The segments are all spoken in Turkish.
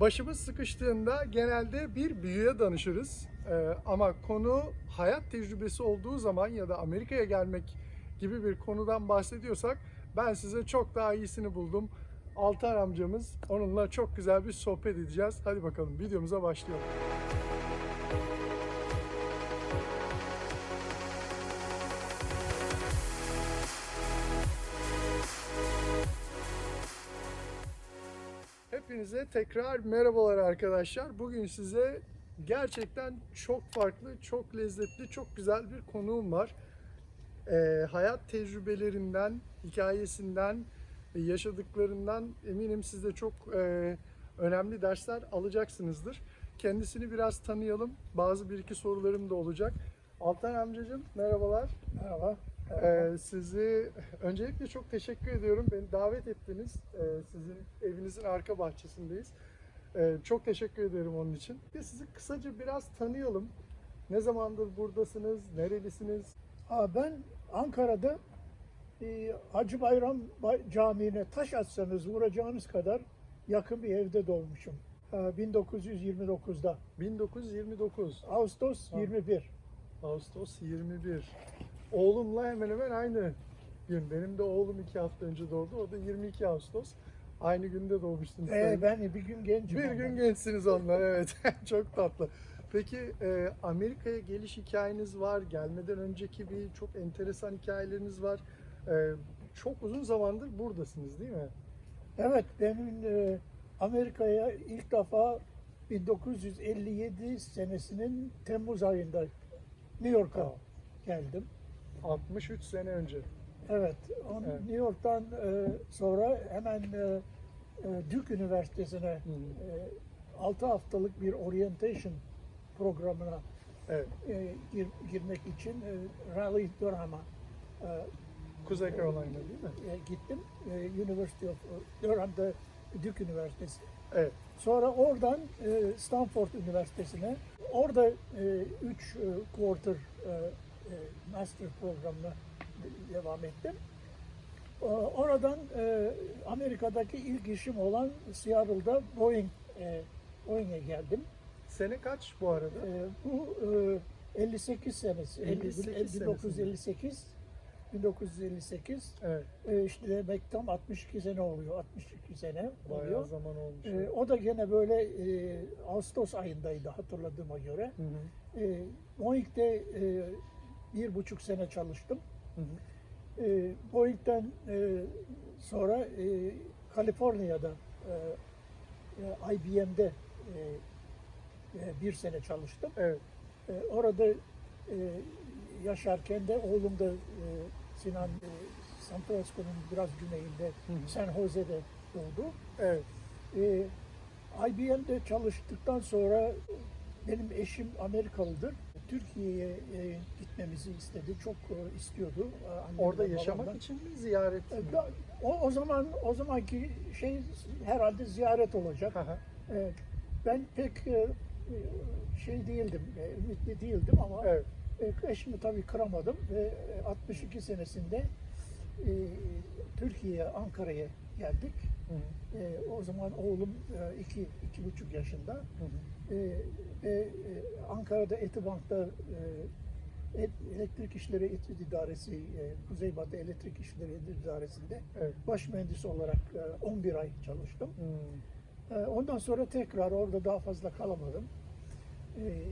Başımız sıkıştığında genelde bir büyüye danışırız. Ee, ama konu hayat tecrübesi olduğu zaman ya da Amerika'ya gelmek gibi bir konudan bahsediyorsak ben size çok daha iyisini buldum. Altan amcamız onunla çok güzel bir sohbet edeceğiz. Hadi bakalım videomuza başlayalım. Hepinize tekrar merhabalar arkadaşlar. Bugün size gerçekten çok farklı, çok lezzetli, çok güzel bir konuğum var. Ee, hayat tecrübelerinden, hikayesinden, yaşadıklarından eminim siz de çok e, önemli dersler alacaksınızdır. Kendisini biraz tanıyalım. Bazı bir iki sorularım da olacak. Altan amcacığım merhabalar. Merhaba. Ee, sizi öncelikle çok teşekkür ediyorum. Beni davet ettiniz. Ee, sizin evinizin arka bahçesindeyiz. Ee, çok teşekkür ederim onun için. Bir sizi kısaca biraz tanıyalım. Ne zamandır buradasınız? Nerelisiniz? Aa, ben Ankara'da e, Hacı Bayram Bay- Camii'ne taş atsanız vuracağınız kadar yakın bir evde doğmuşum. Aa, 1929'da. 1929. Ağustos Ha. 21. Ağustos 21. Oğlumla hemen hemen aynı gün. Benim de oğlum iki hafta önce doğdu. O da 22 Ağustos. Aynı günde doğmuştunuz. Ee, sayın. ben bir gün gencim. Bir gün gençsiniz onlar evet. çok tatlı. Peki e, Amerika'ya geliş hikayeniz var. Gelmeden önceki bir çok enteresan hikayeleriniz var. E, çok uzun zamandır buradasınız değil mi? Evet, benim e, Amerika'ya ilk defa 1957 senesinin Temmuz ayında New York'a geldim. 63 sene önce. Evet, onu Evet. New York'tan e, sonra hemen e, e, Duke Üniversitesi'ne Hı. 6 haftalık bir orientation programına Evet. e, gir- girmek için e, Raleigh Durham'a e, Kuzey Carolina değil mi? e, gittim. E, University of Durham'da Duke Üniversitesi. Evet. Sonra oradan e, Stanford Üniversitesi'ne, orada 3 quarter e, e, master programına de- devam ettim. E, Oradan e, Amerika'daki ilk işim olan Seattle'da Boeing e, Boeing'e geldim. Sene kaç bu arada? E, Bu e, 58 senesi, 58 50 1958 1958 Evet. e, işte demek tam 62 sene oluyor, 62 sene Bayağı oluyor. zaman olmuş. O da gene böyle e, Ağustos ayındaydı hatırladığıma göre. Hı hı. E, Boeing'de e, bir buçuk sene çalıştım. Hı hı. E, Boeing'den e, sonra e, Kaliforniya'da e, IBM'de e, e, bir sene çalıştım. Evet. E, orada e, yaşarken de oğlum da e, Sinan e, San Francisco'nun biraz güneyinde Hı hı. San Jose'de doğdu. Evet. Ee, IBM'de çalıştıktan sonra benim eşim Amerikalıdır. Türkiye'ye e, gitmemizi istedi, çok e, istiyordu. e, annemden, Orada yaşamak babamdan. için mi ziyaret? E, mi? da- O, o zaman o zamanki şey herhalde ziyaret olacak. Hı hı. E, ben pek e, e, şey değildim, e, ümitli değildim ama Evet. e, eşimi tabii kıramadım ve e, 62 senesinde e, Türkiye'ye, Ankara'ya geldik. Hı hı. E, o zaman oğlum e, iki, iki buçuk yaşında. Hı hı. E, e, Ankara'da Etibank'ta e, elektrik işleri etüt idaresi, e, Kuzeybatı Elektrik İşleri Etüt İdaresi'nde Evet. baş mühendis olarak e, 11 ay çalıştım. Hı. E, ondan sonra tekrar orada daha fazla kalamadım. E,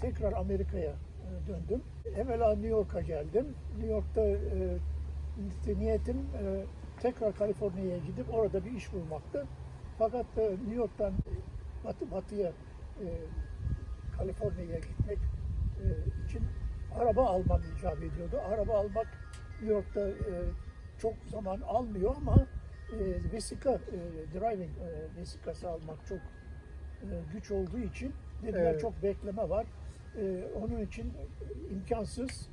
tekrar Amerika'ya e, döndüm. Evvela New York'a geldim. New York'ta e, niyetim e, tekrar Kaliforniya'ya gidip orada bir iş bulmaktı. Fakat e, New York'tan batı batıya e, Kaliforniya'ya gitmek e, için araba almam icap ediyordu. Araba almak New York'ta e, çok zaman almıyor ama e, vesika, e, driving e, vesikası almak çok e, güç olduğu için dediler Evet. çok bekleme var. E, onun için imkansız.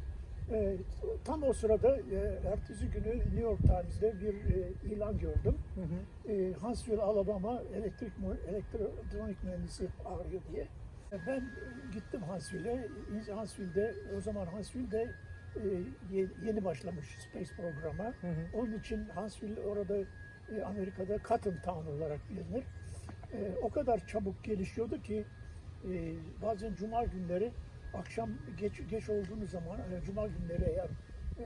E, tam o sırada e, ertesi günü New York Times'de bir e, ilan gördüm. Hı hı. E, Huntsville, Alabama elektrik elektronik mühendisi arıyor diye. E, Ben gittim Huntsville'e. Huntsville'de o zaman Huntsville'de e, ye- yeni başlamış space programa. Hı hı. Onun için Huntsville orada e, Amerika'da Cotton Town olarak bilinir. e, o kadar çabuk gelişiyordu ki e, bazen cuma günleri akşam geç geç olduğunuz zaman e, cuma günleri eğer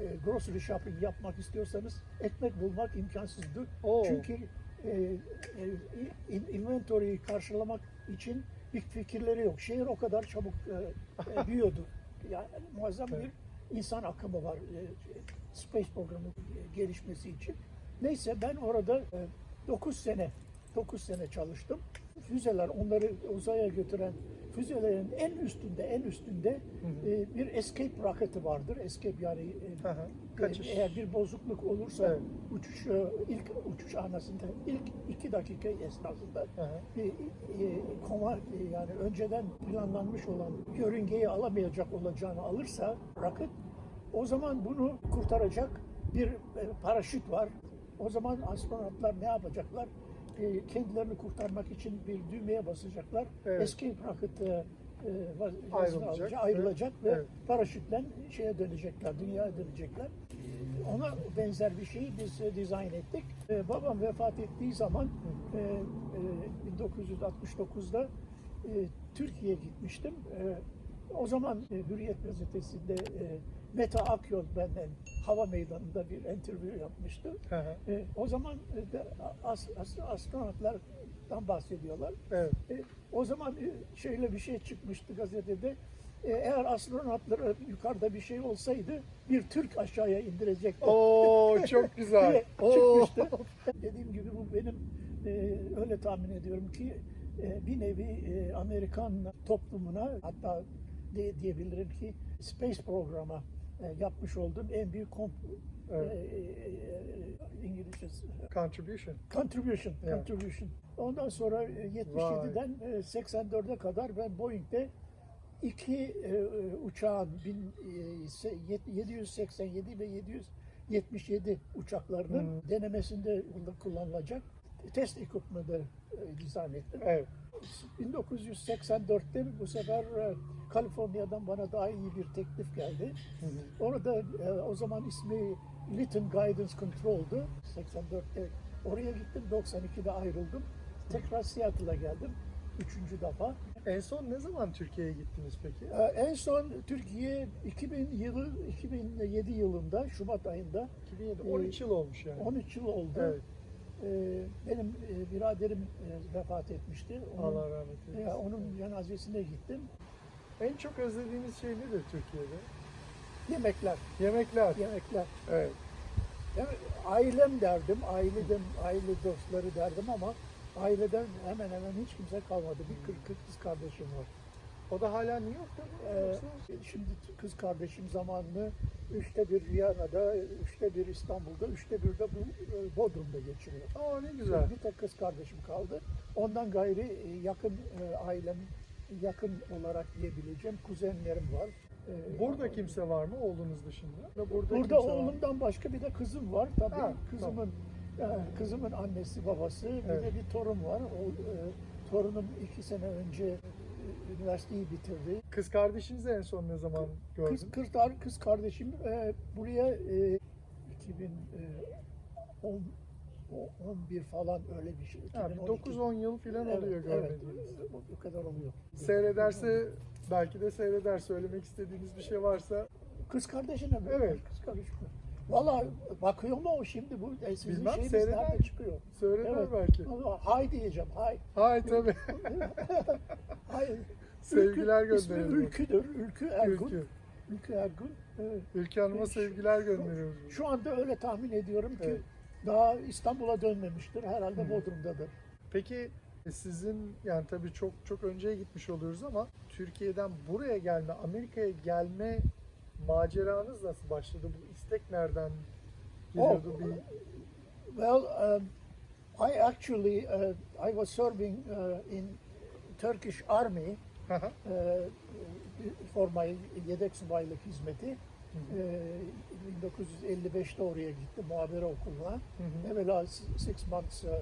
e, grocery shopping yapmak istiyorsanız ekmek bulmak imkansızdı. Oo. Çünkü e, e, in- inventory'yi karşılamak için bir fikirleri yok. Şehir o kadar çabuk e, e, büyüyordu. Yani muazzam bir insan akımı var e, space programı gelişmesi için. Neyse ben orada 9 sene 9 sene çalıştım. Füzeler onları uzaya götüren füzelerin en üstünde en üstünde hı. e, bir escape roketi vardır. Escape yani e, Hı hı. Kaçış. e, Eğer bir bozukluk olursa Evet. uçuş ilk uçuş anasında ilk iki dakika esnasında Hı hı. bir e, koma e, yani önceden planlanmış olan yörüngeyi alamayacak olacağını alırsa roket o zaman bunu kurtaracak bir e, paraşüt var. O zaman astronotlar ne yapacaklar? E, kendilerini kurtarmak için bir düğmeye basacaklar. Evet. Escape rocket e, e, Ayrılacak. alacak, ayrılacak ve Evet. paraşütle şeye dönecekler, dünyaya dönecekler. Ona benzer bir şeyi biz e, dizayn ettik. E, babam vefat ettiği zaman e, e, 1969'da e, Türkiye'ye gitmiştim. E, o zaman e, Hürriyet gazetesinde e, Meta Akyol benden hava meydanında bir interview yapmıştı. Hı hı. E, o zaman e, de as, as, astronotlardan bahsediyorlar. Evet. E, o zaman e, şöyle bir şey çıkmıştı gazetede. E, eğer astronotlar yukarıda bir şey olsaydı bir Türk aşağıya indirecekti. Oo çok güzel. diye çıkmıştı. Dediğim gibi bu benim e, öyle tahmin ediyorum ki e, bir nevi e, Amerikan toplumuna hatta de, diyebilirim ki space programa yapmış olduğum en büyük kom, Evet. e, e, İngilizcesi Contribution. Contribution, Evet. contribution. Ondan sonra e, 77'den e, 84'e kadar ben Boeing'de iki e, uçağın bin, e, se- yet- 787 ve 777 uçaklarının Hı. denemesinde kullanılacak test ekipmanı e, dizayn ettim. Evet. 1984'te bu sefer e, Kaliforniya'dan bana daha iyi bir teklif geldi. Hı hı. Orada e, o zaman ismi Lytton Guidance Control'du. 84'te oraya gittim, 92'de ayrıldım. Tekrar Seattle'a geldim. Üçüncü defa. En son ne zaman Türkiye'ye gittiniz peki? En son Türkiye 2000 yılı 2007 yılında Şubat ayında 2007. Ee, 13 yıl olmuş yani. 13 yıl oldu. Evet. E, benim e, biraderim e, vefat etmişti. Onun, Allah rahmet eylesin. ya, onun cenazesine gittim. En çok özlediğiniz şey nedir Türkiye'de? Yemekler, Yemekler. yemekler. Evet. Yani ailem derdim, aileden, aile dostları derdim ama aileden hemen hemen hiç kimse kalmadı. Bir kız, kız kardeşim var. O da hala New York'ta mı? Ee, şimdi kız kardeşim zamanını üçte bir Viyana'da, üçte bir İstanbul'da, üçte bir de e, Bodrum'da geçiriyor. Aa ne güzel. Bir tek kız kardeşim kaldı. Ondan gayri e, yakın e, ailem, yakın olarak diyebileceğim kuzenlerim var. Burada kimse var mı oğlunuz dışında? Burada, Burada var oğlumdan başka bir de kızım var. Tabii Ha, kızımın e, kızımın annesi babası bir Evet. de bir torun var. O e, torunum iki sene önce üniversiteyi bitirdi. Kız kardeşinizi en son ne zaman gördün? Kız kız, kız kardeşim e, buraya e, 2010 11 falan öyle bir şey. 2012. 9-10 yıl falan Evet, oluyor evet, görmediğiniz. bu- bu kadar oluyor. Seyrederse belki de seyreder söylemek istediğiniz bir şey varsa Kız kardeşine mi? Evet. Kız kardeşine. Valla bakıyor mu o şimdi bu e, sizin Bilmem, şeyiniz seyreder. nerede çıkıyor? söyler Evet. belki. Hay diyeceğim, hay. Hay tabii. hay. Sevgiler Ülkü- gönderiyoruz. Ülküdür, Ülkü Ergun. Ülkü. Ülkü Ergun. Evet. Ülke Hanım'a sevgiler gönderiyoruz. Şu anda öyle tahmin ediyorum ki Evet. daha İstanbul'a dönmemiştir. Herhalde Hı. Bodrum'dadır. Peki e, sizin yani tabii çok çok önceye gitmiş oluyoruz ama Türkiye'den buraya gelme, Amerika'ya gelme maceranız nasıl başladı? Bu istek nereden geliyordu? Oh. Bir Well, um, I actually uh, I was serving uh, in Turkish Army Hı hı. uh, for my yedek subaylık hizmeti. Ee, 1955'te oraya gittim muhabere okuluna. Hı hı. Evvela six months e, e,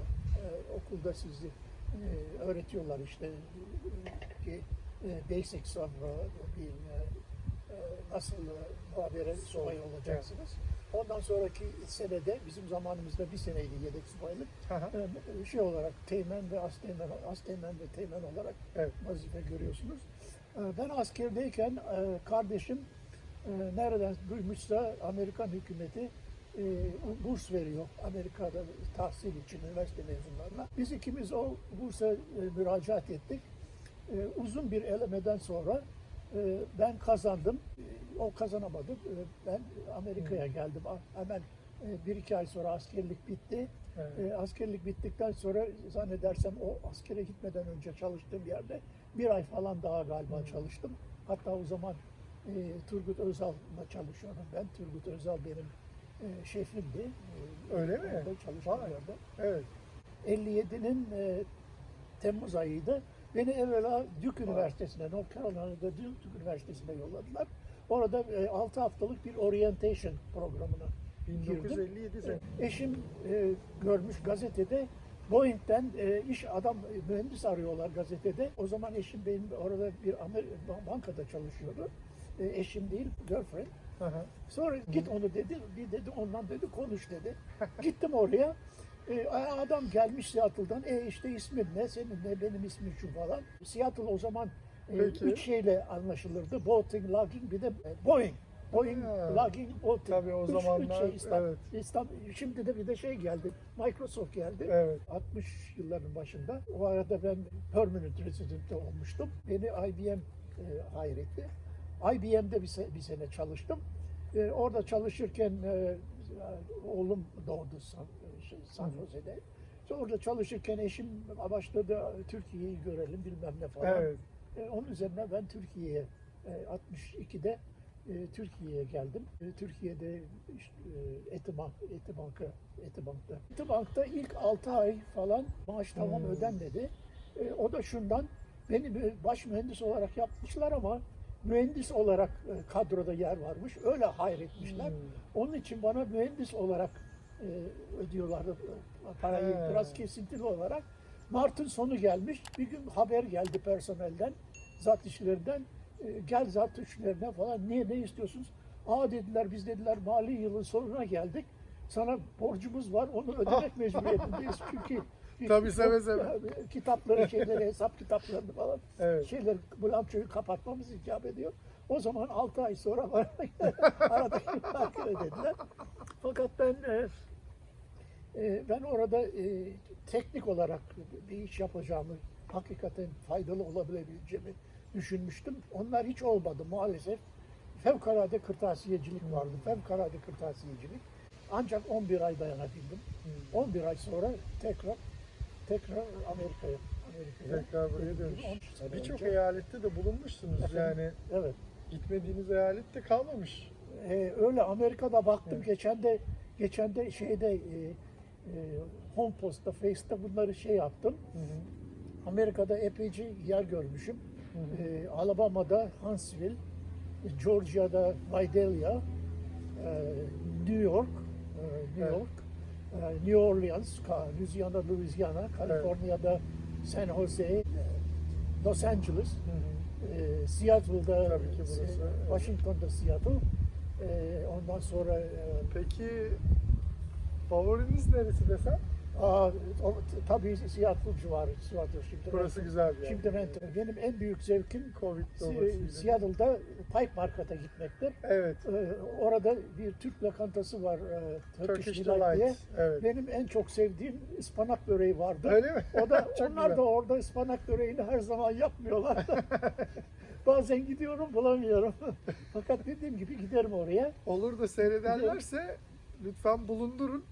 okulda sizi e, öğretiyorlar işte e, ki, e, basics of e, being, e, e, nasıl e, muhabere subay olacaksınız. Ondan sonraki senede bizim zamanımızda bir seneydi yedek subaylık. Ee, Şey olarak teğmen ve asteğmen, asteğmen ve teğmen olarak Evet. vazife görüyorsunuz. Ee, Ben askerdeyken e, kardeşim e, nereden duymuşsa Amerikan hükümeti e, burs veriyor Amerika'da tahsil için üniversite mezunlarına. Biz ikimiz o bursa e, müracaat ettik. E, Uzun bir elemeden sonra e, ben kazandım. O kazanamadı. E, Ben Amerika'ya geldim. Hemen e, bir iki ay sonra askerlik bitti. Evet. E, askerlik bittikten sonra zannedersem o askere gitmeden önce çalıştığım yerde bir ay falan daha galiba çalıştım. Hatta o zaman e, Turgut Özal'la çalışıyordum ben. Turgut Özal benim e, şefimdi. E, Öyle mi? orada çalıştığım yerde. Evet. 57'nin e, Temmuz ayıydı. Beni evvela Duke Üniversitesi'ne, North Carolina'da Duke Üniversitesi'ne yolladılar. Orada 6 haftalık bir orientation programına girdim. 1957 sene. Eşim e, görmüş gazetede Boeing'den e, iş adam e, mühendis arıyorlar gazetede. O zaman eşim benim orada bir Amer- bankada çalışıyordu. E, eşim değil, girlfriend. Sonra git onu dedi, bir dedi ondan dedi konuş dedi. Gittim oraya. E, adam gelmiş Seattle'dan. E işte ismin ne, senin ne, benim ismim şu falan. Seattle o zaman e, Peki. üç şeyle anlaşılırdı. Boating, logging bir de e, Boeing. Boeing, Ha. logging, boating. Tabii o Üç- üç zamanlar, şey İstanbul, evet. İstanbul, şimdi de bir de şey geldi. Microsoft geldi. Evet. 60 yılların başında. O arada ben permanent resident olmuştum. Beni IBM e, etti. IBM'de bir, se- bir sene çalıştım. E, orada çalışırken e, oğlum doğdu San, e, şey, San Jose'de. Sonra orada çalışırken eşim başladı Türkiye'yi görelim bilmem ne falan. Evet. E, onun üzerine ben Türkiye'ye e, 62'de e, Türkiye'ye geldim. E, Türkiye'de işte, e, Etibank, Etibank'a, Etibank'ta. Etibank'ta ilk 6 ay falan maaş tamam Hmm. ödenmedi. E, o da şundan, beni baş mühendis olarak yapmışlar ama mühendis olarak e, kadroda yer varmış. Öyle hayretmişler. Hmm. Onun için bana mühendis olarak e, ödüyorlardı e, parayı He. biraz kesintili olarak. Mart'ın sonu gelmiş. Bir gün haber geldi personelden, zat işlerinden. E, gel zat işlerine falan. Niye ne istiyorsunuz? Aa dediler biz dediler mali yılın sonuna geldik. Sana borcumuz var. Onu ödemek mecburiyetindeyiz. Çünkü Tabii, seve seve. kitapları, şeyleri, hesap kitaplarını falan Evet. şeyler bilançoyu kapatmamız icap ediyor. O zaman 6 ay sonra bana aradaki farkı ödediler. Fakat ben e, e, ben orada e, teknik olarak bir iş yapacağımı, hakikaten faydalı olabileceğimi düşünmüştüm. Onlar hiç olmadı maalesef. Fevkalade kırtasiyecilik vardı. Fevkalade kırtasiyecilik. Ancak 11 ay dayanabildim. 11 ay sonra tekrar tekrar Amerika'ya Amerika'ya Tekrar buraya dönüş. gibi 13 sene Birçok eyalette de bulunmuşsunuz Efendim? yani. Evet. Gitmediğiniz eyalette kalmamış. Ee, öyle Amerika'da baktım Evet. geçen de geçen de şeyde e, e, Home Post'ta, Face'te bunları şey yaptım. Hı hı. Amerika'da epeyce yer görmüşüm. Ee, Alabama'da Huntsville, Georgia'da Vidalia, e, New York, e, New Evet. York, e, New Orleans, Louisiana, Louisiana, Kaliforniya'da San Jose, e, Los Angeles, Hı hı. e, Seattle'da, Tabii ki burası, e, evet. Washington'da Seattle, e, ondan sonra e, Peki favoriniz neresi desem? Aa, o, tabii Seattle civarı, Seattle şimdi. Burası güzel bir yer. Şimdi ben, benim en büyük zevkim Covid dolayısıyla. Seattle'da Pipe Market'a gitmektir. Evet. Ee, orada bir Türk lokantası var, e, Turkish, Turkish Delight diye. Evet. Benim en çok sevdiğim ıspanak böreği vardı. Öyle mi? O da onlar güzel. da orada ıspanak böreğini her zaman yapmıyorlar. Bazen gidiyorum bulamıyorum. Fakat dediğim gibi giderim oraya. Olur da seyrederlerse lütfen bulundurun.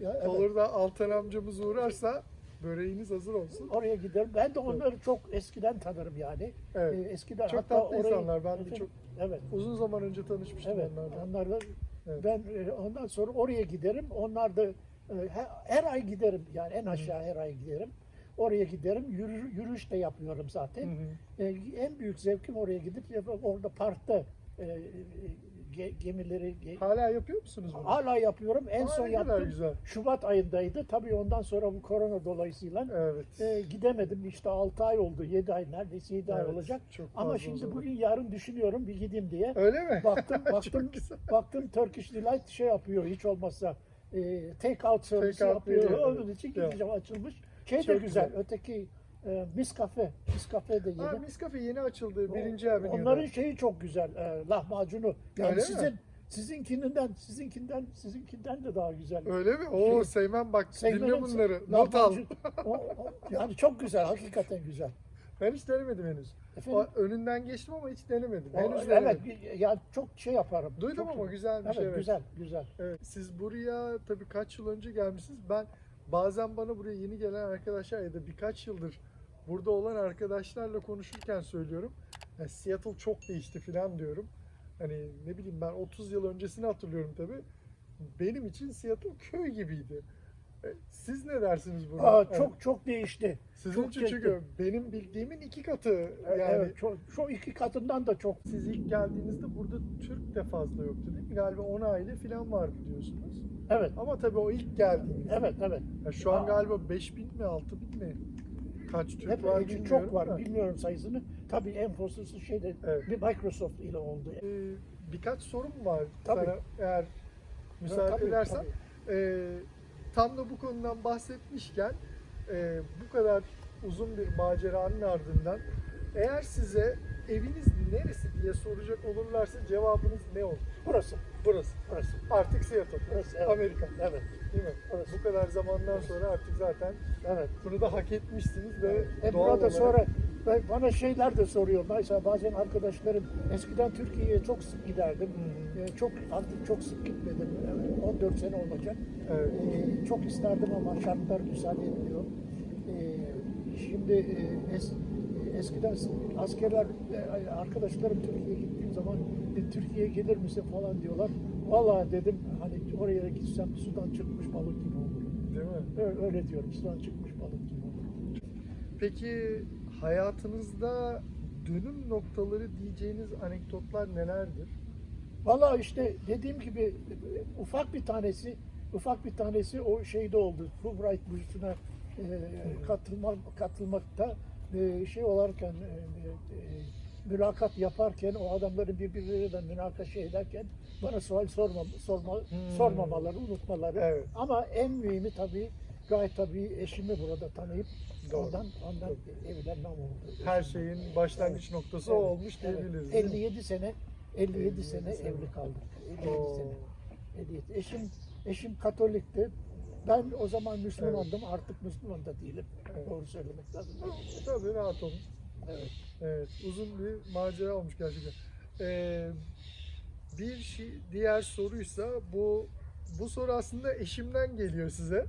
Ya, evet, Olur da Altan amcamız uğrarsa böreğiniz hazır olsun. Oraya giderim. Ben de onları çok eskiden tanırım yani. Evet. Ee, eskiden Çok hatta tatlı orayı- insanlar. Ben de çok Evet. uzun zaman önce tanışmıştım Evet, onlarla. onlarla Evet. ben e, ondan sonra oraya giderim. Onlar da e, her, her ay giderim. Yani en aşağı her ay giderim. Oraya giderim. Yürü, yürüyüş de yapıyorum zaten. Hı hı. E, en büyük zevkim oraya gidip yapıp orada parkta e, e, ge- gemileri ge- Hala yapıyor musunuz bunu? hala yapıyorum. En Aa, son ne kadar yaptım güzel. Şubat ayındaydı. Tabii ondan sonra bu korona dolayısıyla Evet. e, gidemedim. İşte 6 ay oldu. 7 ay neredeyse 7 ay Evet, olacak. çok Ama fazla şimdi uzadı. bugün yarın düşünüyorum bir gideyim diye. Öyle mi? Baktım Çok baktım güzel. baktım Turkish Delight şey yapıyor hiç olmasa e, take out servisi Take out yapıyor. veriyor, Onun evet. için Ya. gideceğim açılmış. Şey de Çok güzel. güzel. Öteki e. Miss Cafe de Ha, yedim. Miss Cafe yeni açıldı. Birinci Avenue'da. Onların şeyi çok güzel. E, lahmacunu. Yani Öyle mi? sizin sizinkinden sizinkinden sizinkinden de daha güzel. Öyle mi? Oo Şey- Seymen bak dinle Sevmedim. bunları. Not al. O- o- yani çok güzel. Hakikaten güzel. Ben hiç denemedim henüz. Efendim? O, önünden geçtim ama hiç denemedim. O- Henüz evet. denemedim. Yani çok şey yaparım. Duydum Çok- ama güzelmiş Evet, evet. güzel güzel. Evet, siz buraya tabii kaç yıl önce gelmişsiniz. Ben bazen bana buraya yeni gelen arkadaşlar ya da birkaç yıldır burada olan arkadaşlarla konuşurken söylüyorum. Ya Seattle çok değişti falan diyorum. Hani ne bileyim ben 30 yıl öncesini hatırlıyorum tabii. Benim için Seattle köy gibiydi. E, Siz ne dersiniz buna? Aa, Evet. çok çok değişti. Sizin çok için değişti. çünkü benim bildiğimin iki katı yani. Evet, çok, çok iki katından da çok. Siz ilk geldiğinizde burada Türk de fazla yoktu değil mi? Galiba 10 aile falan vardı diyorsunuz. Evet, Ama tabii o ilk geldiğiniz. evet, evet. Ya şu an Aa. galiba 5000 mi 6000 mi? Kaç Türk Hep var çok bilmiyorum var, da. bilmiyorum sayısını. Tabii en fazlası şeyde Evet. bir Microsoft ile oldu. Ee, birkaç sorum var Tabii. sana eğer müsaade Tabii, edersen. tabii. Ee, tam da bu konudan bahsetmişken e, bu kadar uzun bir maceranın ardından eğer size eviniz neresi diye soracak olurlarsa cevabınız ne olur? Burası, Burası. burası, Artık Seattle. burası. Evet. Amerika. Evet, Değil mi? Bu kadar zamandan sonra artık zaten evet. bunu da hak etmişsiniz ve E doğal olarak sonra bana şeyler de soruyor. Mesela bazen arkadaşlarım eskiden Türkiye'ye çok sık giderdim. Hı hı. E, çok artık çok sık gitmedim. Yani 14 sene olacak. Evet. E, çok isterdim ama şartlar müsaade etmiyor. E, şimdi e, es, eskiden askerler e, arkadaşlarım Türkiye'ye gittiğim zaman "E, Türkiye'ye gelir misin falan diyorlar. Vallahi dedim hani oraya gitsem sudan çıkmış balık gibi olur. Değil mi? Öyle, öyle diyorum sudan çıkmış balık gibi olur. Peki hayatınızda dönüm noktaları diyeceğiniz anekdotlar nelerdir? Valla işte dediğim gibi ufak bir tanesi ufak bir tanesi o şeyde oldu. Fulbright bursuna e, katılma, katılmakta e, şey olarken e, e, mülakat yaparken o adamların birbirleriyle münakaşa ederken bana sual sorma, sorma, Hmm. sormamaları, unutmaları. Evet. Ama en mühimi tabii gayet tabii eşimi burada tanıyıp Doğru. ondan ondan evlenmem oldu. Her şeyin başlangıç noktası o Evet, olmuş evet. diyebiliriz. değil mi? 57 sene 57 57 sene sene. evli kaldık. 57 Oo. sene. 57. Eşim eşim Katolikti. Ben o zaman Müslümandım. Artık Müslüman da değilim. Evet. Doğru söylemek lazım. Tabii rahat olun. Evet. Evet, uzun bir macera olmuş gerçekten. Ee, bir şey, diğer soruysa bu bu soru aslında eşimden geliyor size.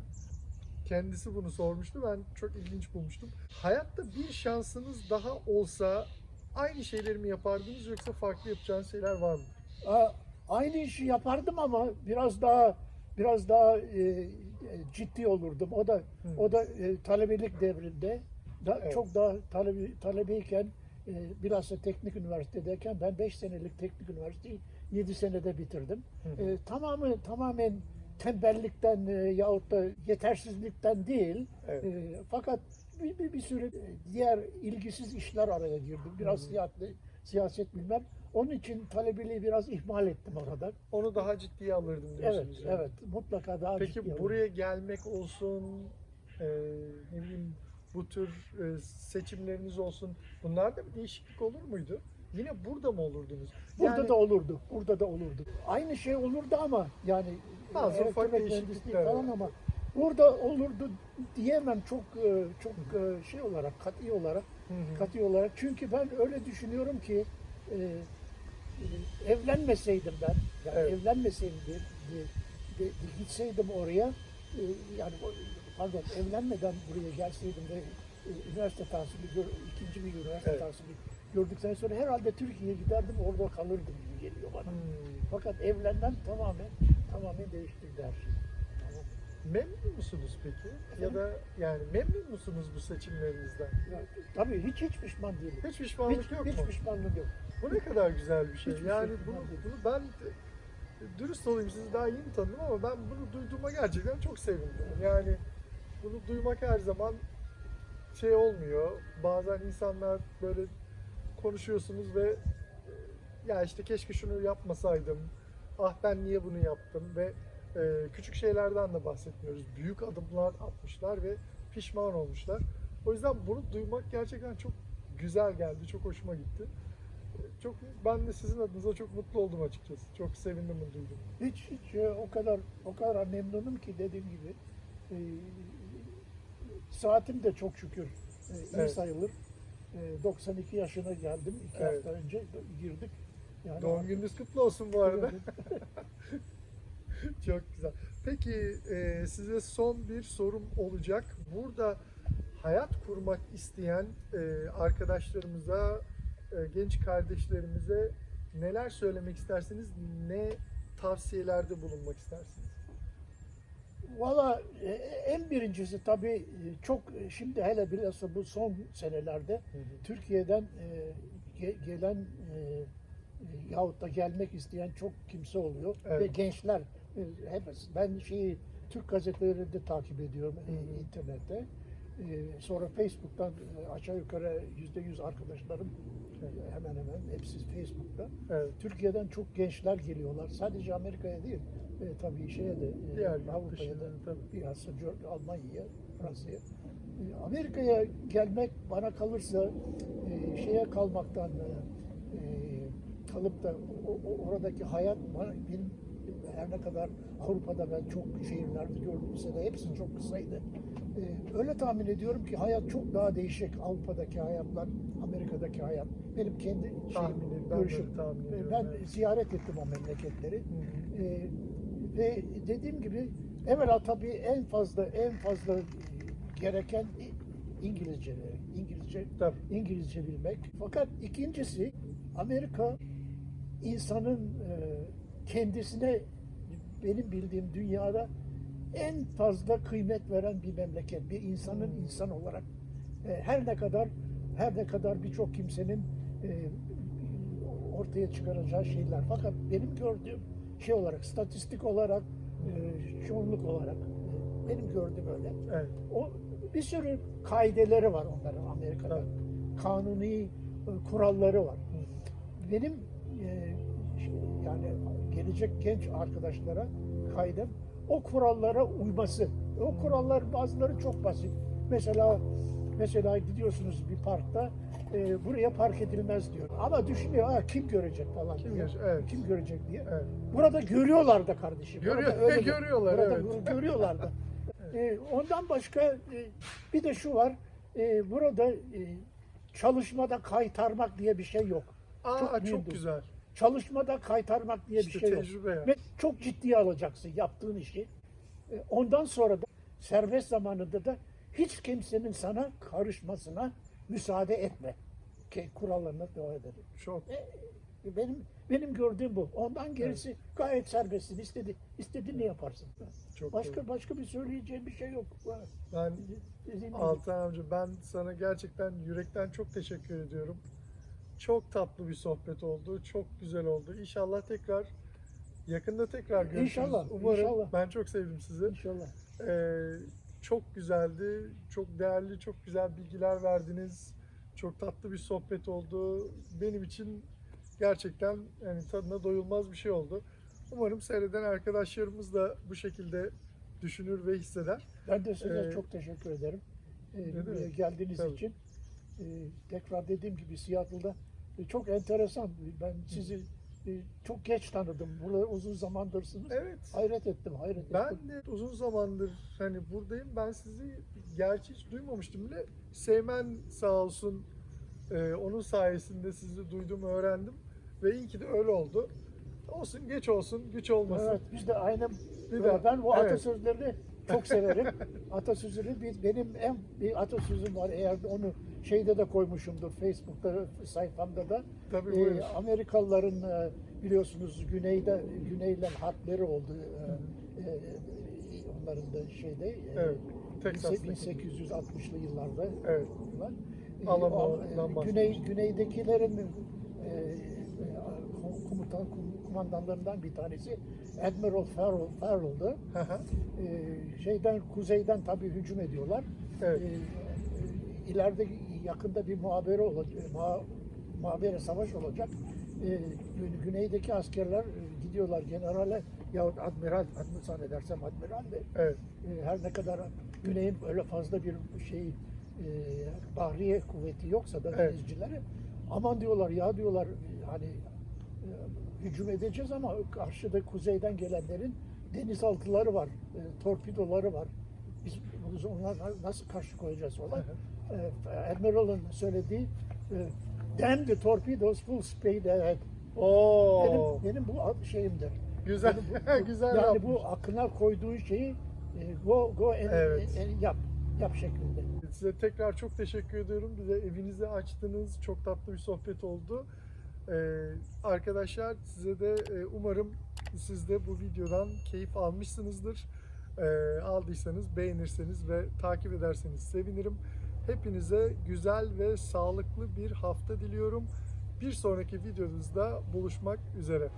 Kendisi bunu sormuştu. Ben çok ilginç bulmuştum. Hayatta bir şansınız daha olsa aynı şeyleri mi yapardınız yoksa farklı yapacağınız şeyler var mı? Aa, Aynı işi yapardım ama biraz daha biraz daha e, e, ciddi olurdum. O da Hı. o da e, talebelik devrinde da, Evet. çok daha talebe, talebeyken e, bilhassa teknik üniversitedeyken ben 5 senelik teknik üniversiteyi 7 senede bitirdim. Hı hı. E, tamamı tamamen tembellikten e, yahut da yetersizlikten değil. Evet. E, fakat bir, bir, bir sürü e, diğer ilgisiz işler araya girdim. Biraz siyaset, siyaset bilmem. Onun için talebeliği biraz ihmal ettim orada. Onu daha ciddiye alırdım Evet, diyorsunuz. yani. evet. Mutlaka daha Peki ciddi buraya gelmek olsun, e, ne bileyim bu tür e, seçimleriniz olsun, bunlarda bir değişiklik olur muydu? Yine burada mı olurdunuz? Burada Yani- da olurdu. Burada da olurdu. Aynı şey olurdu ama yani Bazı ufak mühendisliği değişiklikler falan var. ama burada olurdu diyemem çok e, çok e, şey olarak katı olarak Hı hı. katı olarak çünkü ben öyle düşünüyorum ki e, e, evlenmeseydim ben yani Evet. evlenmeseydim de, de- de- de gitseydim oraya e, yani o- pardon evlenmeden buraya gelseydim ve e, üniversite tahsili gör, ikinci bir üniversite Evet. tahsili gördükten sonra herhalde Türkiye'ye giderdim orada kalırdım gibi geliyor bana. Hmm. Fakat evlenmem tamamen tamamen değiştirdi her şeyi. Tamam. Memnun musunuz peki? Ya da yani memnun musunuz bu seçimlerinizden? Ya, tabii hiç hiç pişman değilim. Hiç pişmanlık Hiç, yok hiç mu? pişmanlık yok. Bu ne kadar güzel bir şey. Hiçbir yani bunu, bunu ben dürüst olayım sizi daha yeni tanıdım ama ben bunu duyduğuma gerçekten çok sevindim. Yani bunu duymak her zaman şey olmuyor. Bazen insanlar böyle konuşuyorsunuz ve e, ya işte keşke şunu yapmasaydım. Ah ben niye bunu yaptım ve e, küçük şeylerden de bahsetmiyoruz. Büyük adımlar atmışlar ve pişman olmuşlar. O yüzden bunu duymak gerçekten çok güzel geldi. Çok hoşuma gitti. E, Çok ben de sizin adınıza çok mutlu oldum açıkçası. Çok sevindim bunu duydum. Hiç hiç e, o kadar o kadar memnunum ki dediğim gibi. Saatim de çok şükür e, iyi Evet. sayılır. E, 92 yaşına geldim. iki Evet. hafta önce girdik. Yani Doğum gününüz kutlu olsun bu arada. Çok güzel. Peki e, size son bir sorum olacak. Burada hayat kurmak isteyen e, arkadaşlarımıza, e, genç kardeşlerimize neler söylemek istersiniz? Ne tavsiyelerde bulunmak istersiniz? Valla e, en birincisi tabii e, çok e, şimdi hele bilhassa bu son senelerde Türkiye'den e, ge- gelen yahut da gelmek isteyen çok kimse oluyor Evet. ve gençler hep ben şeyi Türk gazetelerinde takip ediyorum Hı hı. internette. E, sonra Facebook'tan e, aşağı yukarı yüzde yüz arkadaşlarım e, hemen hemen hepsi Facebook'ta. Evet. Türkiye'den çok gençler geliyorlar. Sadece Amerika'ya değil, e, tabii şeye de e, Diğer Avrupa'ya da bilhassa Almanya'ya, Fransa'ya. E, Amerika'ya gelmek bana kalırsa e, şeye kalmaktan e, e, kalıp da o- o- oradaki hayat bana, benim her ne kadar Avrupa'da ben çok şehirlerde gördümse de hepsi çok kısaydı. E, öyle tahmin ediyorum ki hayat çok daha değişik Avrupa'daki hayatlar, Amerika'daki hayat. Benim kendi şeyim, Tahminim, ben görüşüm. tahmin E, ediyorum, Ben evet. ziyaret ettim o memleketleri. Hı hı. Ee, ve dediğim gibi evvela tabii en fazla en fazla e, gereken İngilizce İngilizce Tabii. İngilizce bilmek. Fakat ikincisi Amerika insanın e, kendisine benim bildiğim dünyada en fazla kıymet veren bir memleket. Bir insanın Hmm. insan olarak e, her ne kadar her ne kadar birçok kimsenin e, ortaya çıkaracağı şeyler. Fakat benim gördüğüm şey olarak, statistik olarak, e, çoğunluk olarak e, benim gördüğüm öyle. Evet. O bir sürü kaideleri var onların Amerika'da. Tabii. Kanuni e, kuralları var. Benim e, yani gelecek genç arkadaşlara kaydem o kurallara uyması. O kurallar bazıları çok basit. Mesela mesela gidiyorsunuz bir parkta e, buraya park edilmez diyor. Ama düşünüyor ha kim görecek falan Kim diye. görecek? Evet. Kim görecek diye. Evet. Burada görüyorlar da kardeşim. Görüyor- Burada öyle- görüyorlar, burada evet. gö- görüyorlar da. E, ondan başka e, bir de şu var. E, burada e, çalışmada kaytarmak diye bir şey yok. Aa Çok çok, güzel. Çalışmada kaytarmak diye İşte bir şey yok. Ve çok ciddiye alacaksın yaptığın işi. E, Ondan sonra da serbest zamanında da hiç kimsenin sana karışmasına müsaade etme. Ki kurallarına devam edelim. Çok E, Benim benim gördüğüm bu. Ondan gerisi gayet serbestsin. İstedi istediğini yaparsın. çok Başka doğru. başka bir söyleyeceğim bir şey yok. Ben. Altan amca ben sana gerçekten yürekten çok teşekkür ediyorum. Çok tatlı bir sohbet oldu. Çok güzel oldu. İnşallah tekrar yakında tekrar görüşürüz. İnşallah, Umarım. inşallah. Ben çok sevdim sizi. İnşallah. Ee, çok güzeldi. Çok değerli, çok güzel bilgiler verdiniz. Çok tatlı bir sohbet oldu. Benim için gerçekten yani tadına doyulmaz bir şey oldu. Umarım seyreden arkadaşlarımız da bu şekilde düşünür ve hisseder. Ben de size Ee, çok teşekkür ederim. Ee, geldiğiniz Tabii. için. Ee, tekrar dediğim gibi Seattle'da çok enteresan. Ben sizi e, çok geç tanıdım. Burada uzun zamandırsınız. Evet. Hayret ettim, hayret ettim. Ben de uzun zamandır hani buradayım. Ben sizi gerçi hiç duymamıştım bile. Seymen sağ olsun e, onun sayesinde sizi duydum, öğrendim. Ve iyi ki de öyle oldu. Olsun, geç olsun, güç olmasın. Evet, biz de aynı. Bir de- ben bu evet. atasözlerini çok severim. atasözleri benim en bir atasözüm var. Eğer onu şeyde de koymuşumdur Facebook'ta sayfamda da. Tabii Ee, buyurun. Amerikalıların e, biliyorsunuz güneyde güneyle harpleri oldu. Ee, e, zamanlarında şeyde e, Evet. Texas'taki. 1860'lı yıllarda Evet. falan. E, Alabama'dan o, e, Güney güneydekilerin e, e, komutan kum- kumandanlarından bir tanesi Admiral Farrell, Farrell'dı. Hı hı. E, şeyden kuzeyden tabii hücum ediyorlar. Evet. E, e, ileride yakında bir muhabere olacak, muha, muhabere savaş olacak. E, gü- güneydeki askerler e, gidiyorlar generale yahut admiral, admiral zannedersem admiral de Evet. e, her ne kadar güneyin öyle fazla bir şey e, bahriye kuvveti yoksa da Evet. denizcileri aman diyorlar ya diyorlar e, hani e, hücum edeceğiz ama karşıda kuzeyden gelenlerin denizaltıları var, e, torpidoları var. Biz biz onlara nasıl karşı koyacağız falan. E, Admiral'ın söylediği e, damn the torpedoes full speed ahead. Oo. Benim, benim bu şeyimdir. Güzel. Benim Güzel yani yapmış. bu aklına koyduğu şeyi e, go go and, Evet. and yap yap şeklinde. Size tekrar çok teşekkür ediyorum. Bize evinizi açtınız. Çok tatlı bir sohbet oldu. Ee, arkadaşlar size de e, umarım siz de bu videodan keyif almışsınızdır. Ee, aldıysanız beğenirseniz ve takip ederseniz sevinirim. Hepinize güzel ve sağlıklı bir hafta diliyorum. Bir sonraki videomuzda buluşmak üzere.